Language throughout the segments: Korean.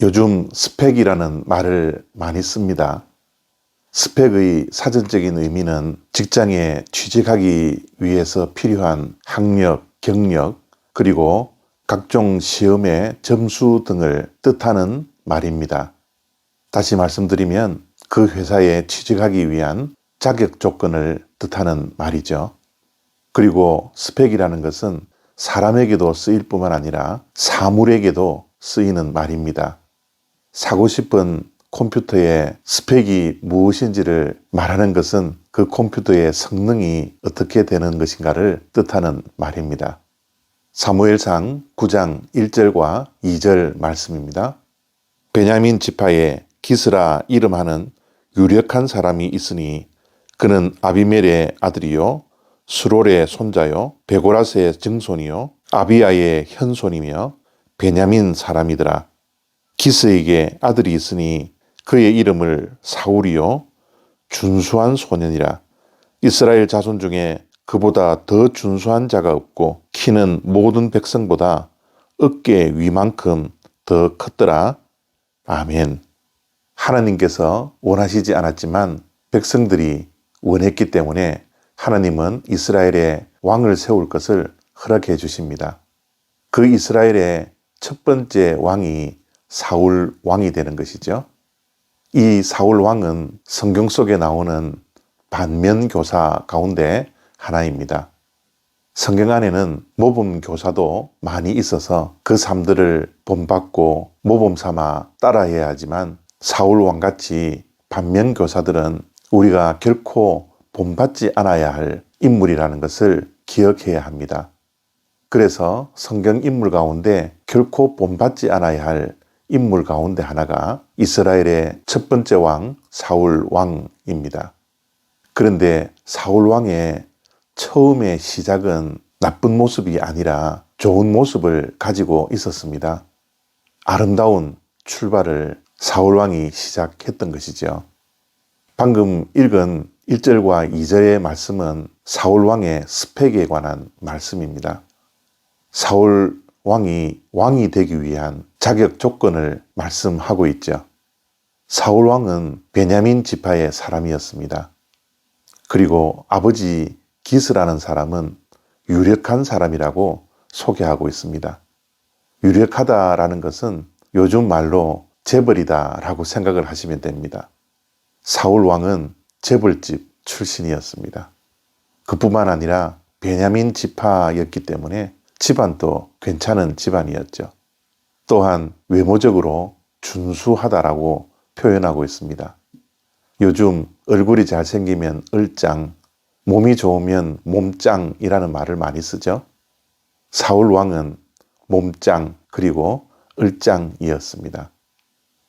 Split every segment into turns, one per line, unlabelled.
요즘 스펙이라는 말을 많이 씁니다. 스펙의 사전적인 의미는 직장에 취직하기 위해서 필요한 학력, 경력, 그리고 각종 시험의 점수 등을 뜻하는 말입니다. 다시 말씀드리면 그 회사에 취직하기 위한 자격 조건을 뜻하는 말이죠. 그리고 스펙이라는 것은 사람에게도 쓰일 뿐만 아니라 사물에게도 쓰이는 말입니다. 사고 싶은 컴퓨터의 스펙이 무엇인지를 말하는 것은 그 컴퓨터의 성능이 어떻게 되는 것인가를 뜻하는 말입니다. 사무엘상 9장 1절과 2절 말씀입니다. 베냐민 지파에 기스라 이름하는 유력한 사람이 있으니 그는 아비멜의 아들이요 수롤의 손자요 베고라스의 증손이요 아비야의 현손이며 베냐민 사람이더라. 기스에게 아들이 있으니 그의 이름을 사울이요 준수한 소년이라. 이스라엘 자손 중에 그보다 더 준수한 자가 없고 키는 모든 백성보다 어깨 위만큼 더 컸더라. 아멘. 하나님께서 원하시지 않았지만 백성들이 원했기 때문에 하나님은 이스라엘의 왕을 세울 것을 허락해 주십니다. 그 이스라엘의 첫 번째 왕이 사울 왕이 되는 것이죠. 이 사울 왕은 성경 속에 나오는 반면 교사 가운데 하나입니다. 성경 안에는 모범 교사도 많이 있어서 그 삶들을 본받고 모범 삼아 따라해야 하지만 사울 왕같이 반면 교사들은 우리가 결코 본받지 않아야 할 인물이라는 것을 기억해야 합니다. 그래서 성경 인물 가운데 결코 본받지 않아야 할 인물 가운데 하나가 이스라엘의 첫 번째 왕 사울 왕입니다. 그런데 사울 왕의 처음의 시작은 나쁜 모습이 아니라 좋은 모습을 가지고 있었습니다. 아름다운 출발을 사울 왕이 시작했던 것이죠. 방금 읽은 1절과 2절의 말씀은 사울 왕의 스펙에 관한 말씀입니다. 사울 왕이 왕이 되기 위한 자격 조건을 말씀하고 있죠. 사울 왕은 베냐민 지파의 사람이었습니다. 그리고 아버지 기스라는 사람은 유력한 사람이라고 소개하고 있습니다. 유력하다라는 것은 요즘 말로 재벌이다라고 생각을 하시면 됩니다. 사울 왕은 재벌집 출신이었습니다. 그뿐만 아니라 베냐민 지파였기 때문에 집안도 괜찮은 집안이었죠. 또한 외모적으로 준수하다라고 표현하고 있습니다. 요즘 얼굴이 잘생기면 얼짱, 몸이 좋으면 몸짱이라는 말을 많이 쓰죠. 사울 왕은 몸짱 그리고 얼짱이었습니다.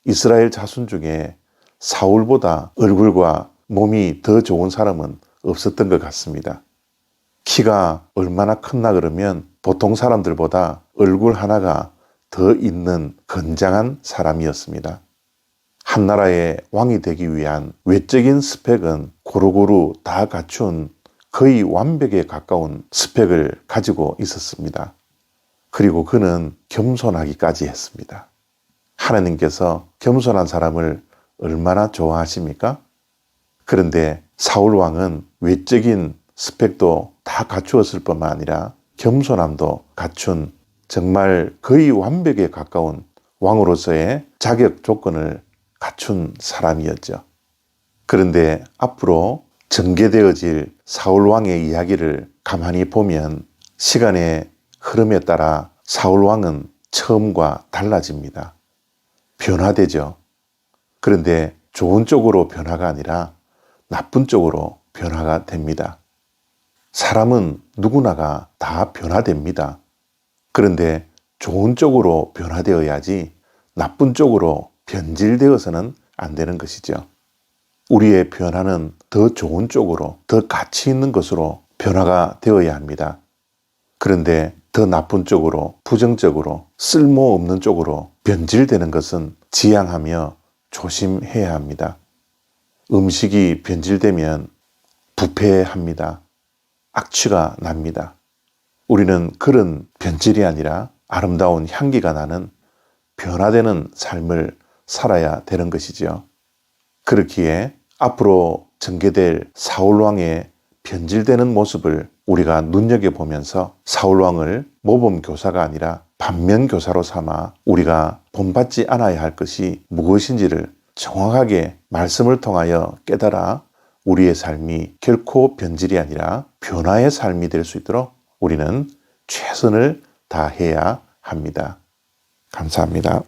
이스라엘 자손 중에 사울보다 얼굴과 몸이 더 좋은 사람은 없었던 것 같습니다. 키가 얼마나 컸나 그러면 보통 사람들보다 얼굴 하나가 더 있는 건장한 사람이었습니다. 한 나라의 왕이 되기 위한 외적인 스펙은 고루고루 다 갖춘 거의 완벽에 가까운 스펙을 가지고 있었습니다. 그리고 그는 겸손하기까지 했습니다. 하나님께서 겸손한 사람을 얼마나 좋아하십니까? 그런데 사울 왕은 외적인 스펙도 다 갖추었을 뿐만 아니라 겸손함도 갖춘 정말 거의 완벽에 가까운 왕으로서의 자격 조건을 갖춘 사람이었죠. 그런데 앞으로 전개되어질 사울 왕의 이야기를 가만히 보면 시간의 흐름에 따라 사울 왕은 처음과 달라집니다. 변화되죠. 그런데 좋은 쪽으로 변화가 아니라 나쁜 쪽으로 변화가 됩니다. 사람은 누구나가 다 변화됩니다. 그런데 좋은 쪽으로 변화되어야지 나쁜 쪽으로 변질되어서는 안 되는 것이죠. 우리의 변화는 더 좋은 쪽으로, 더 가치 있는 것으로 변화가 되어야 합니다. 그런데 더 나쁜 쪽으로, 부정적으로, 쓸모없는 쪽으로 변질되는 것은 지양하며 조심해야 합니다. 음식이 변질되면 부패합니다. 악취가 납니다. 우리는 그런 변질이 아니라 아름다운 향기가 나는 변화되는 삶을 살아야 되는 것이지요. 그렇기에 앞으로 전개될 사울왕의 변질되는 모습을 우리가 눈여겨보면서 사울왕을 모범교사가 아니라 반면교사로 삼아 우리가 본받지 않아야 할 것이 무엇인지를 정확하게 말씀을 통하여 깨달아 우리의 삶이 결코 변질이 아니라 변화의 삶이 될 수 있도록 우리는 최선을 다해야 합니다. 감사합니다.